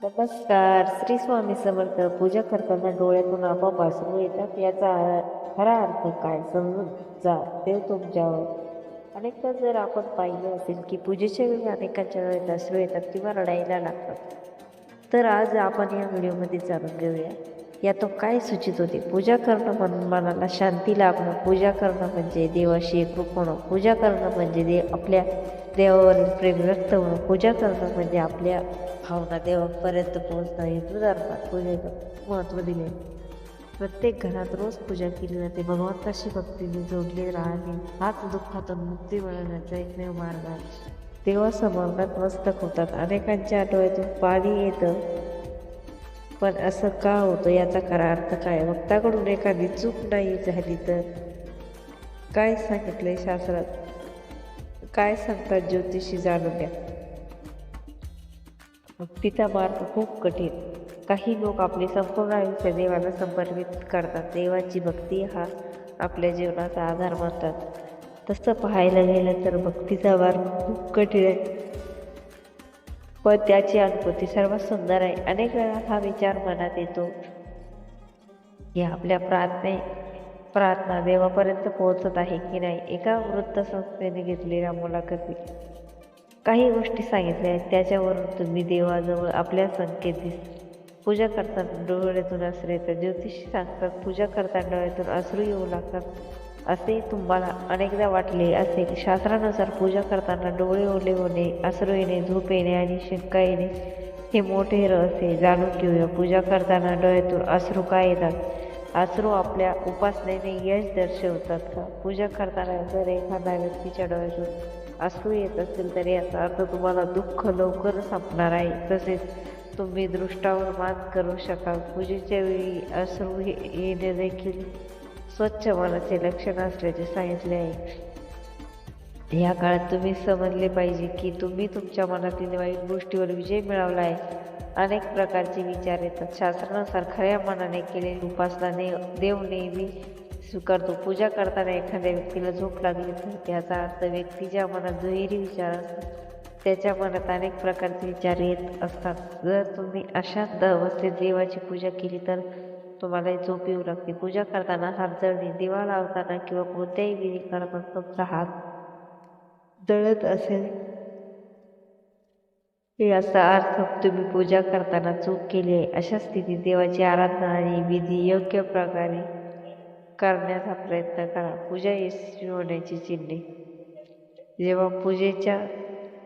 नमस्कार. श्री स्वामी समर्थ पूजा करताना डोळ्यातून आपोआप वासरू येतात याचा खरा अर्थ काय समजून जा देव तुमच्यावर. अनेकदा जर आपण पाहिलं असेल की पूजेच्या वेळी अनेकांच्या वेळेत अश्रू येतात किंवा रडायला लागतात तर आज आपण या व्हिडिओमध्ये जाणून घेऊया. यातून काय सूचित होते? पूजा करणं म्हणून मनाला शांती लाभणं पूजा करणं म्हणजे देवाशी एकरूप होणं पूजा करणं म्हणजे देव आपल्या देवावरील प्रेम व्यक्त होणं पूजा करणं म्हणजे आपल्या भावना देवापर्यंत पोहोचणं हे धर्मात पूजेला महत्त्व दिले. प्रत्येक घरात रोज पूजा केली जाते. भगवंताशी भक्तीने जोडले राहणे हाच दुःखातून मुक्ती मिळवण्याचा एकमेव मार्ग आहे. देवासमोर नतमस्तक होतात. अनेकांच्या आठवड्यातून पाणी येतं. पण असं का होतं याचा खरा अर्थ काय? भक्ताकडून एखादी चूक नाही झाली तर? काय सांगितले शास्त्रात? काय सांगतात ज्योतिषी जाणून घ्या. भक्तीचा मार्ग खूप कठीण. काही लोक आपले संपूर्ण आयुष्य देवाला समर्पित करतात. देवाची भक्ती हा आपल्या जीवनाचा आधार मानतात. तसं पाहायला गेलं तर भक्तीचा मार्ग खूप कठीण आहे. पण त्याची अनुभूती सर्वात सुंदर आहे. अनेक वेळा हा विचार मनात येतो की आपल्या प्रार्थने प्रार्थना देवापर्यंत पोहोचत आहे की नाही? एका वृत्तसंस्थेने घेतलेल्या मुलाखतीत काही गोष्टी सांगितल्या आहेत. त्याच्यावरून तुम्ही देवाजवळ आपल्या संकेत दिस पूजा करताना डोळ्यातून असरे तर ज्योतिषी सांगतात. पूजा करताना डोळ्यातून असू येऊ लागतात. असे तुम्हाला अनेकदा वाटले असेल. शास्त्रानुसार पूजा करताना डोळे ओले होणे अश्रू येणे झोप येणे आणि शिंका येणे हे मोठे रहस्य जाणून घेऊया. पूजा करताना डोळ्यातून अश्रू का येतात? अश्रू आपल्या उपासनेने यश दर्शवतात का? पूजा करताना जर एखाद्या व्यक्तीच्या डोळ्यातून अश्रू येत असेल तर याचा अर्थ तुम्हाला दुःख लवकर संपणार आहे. तसेच तुम्ही दृष्टावर मात करू शकाल. पूजेच्या वेळी अश्रू हे येणे देखील स्वच्छ मनाचे लक्षण असल्याचे सांगितले आहे. या काळात तुम्ही समजले पाहिजे की तुम्ही तुमच्या मनातील वाईट गोष्टीवर विजय मिळवला आहे अनेक प्रकारचे विचार येतात. शास्त्रानुसार खऱ्या मनाने केलेली उपासना ने देव नेहमी स्वीकारतो. पूजा करताना एखाद्या व्यक्तीला झोप लागली तर त्याचा अर्थ व्यक्तीच्या मनात दुहेरी विचार असतात त्याच्या मनात अनेक प्रकारचे विचार येत असतात. जर तुम्ही अशांत अवस्थेत देवाची पूजा केली तर तुम्हाला झोप येऊ लागते. पूजा करताना हात जळणे दिवा लावताना किंवा कोणत्याही विधी करताना तुमचा हात जळत असेल. याचा अर्थ तुम्ही पूजा करताना चूक केली आहे. अशा स्थितीत देवाची आराधना आणि विधी योग्य प्रकारे करण्याचा प्रयत्न करा. पूजा यशस्वी होण्याची चिन्हे. जेव्हा पूजेच्या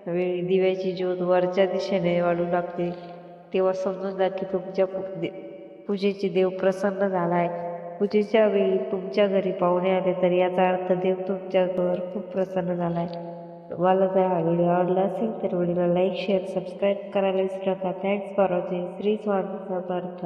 वेळी दिव्याची ज्योत वरच्या दिशेने वाढू लागते तेव्हा समजून जा की तुमच्या पूजेचे देव प्रसन्न झाला आहे पूजेच्या वेळी तुमच्या घरी पाहुणे आले तर याचा अर्थ देव तुमच्या घर खूप प्रसन्न झाला आहे तुम्हाला जर हा व्हिडिओ आवडला असेल तर व्हिडिओला लाईक शेअर सबस्क्राईब करायला विसरू नका. Thanks for watching Shri Swami Samarth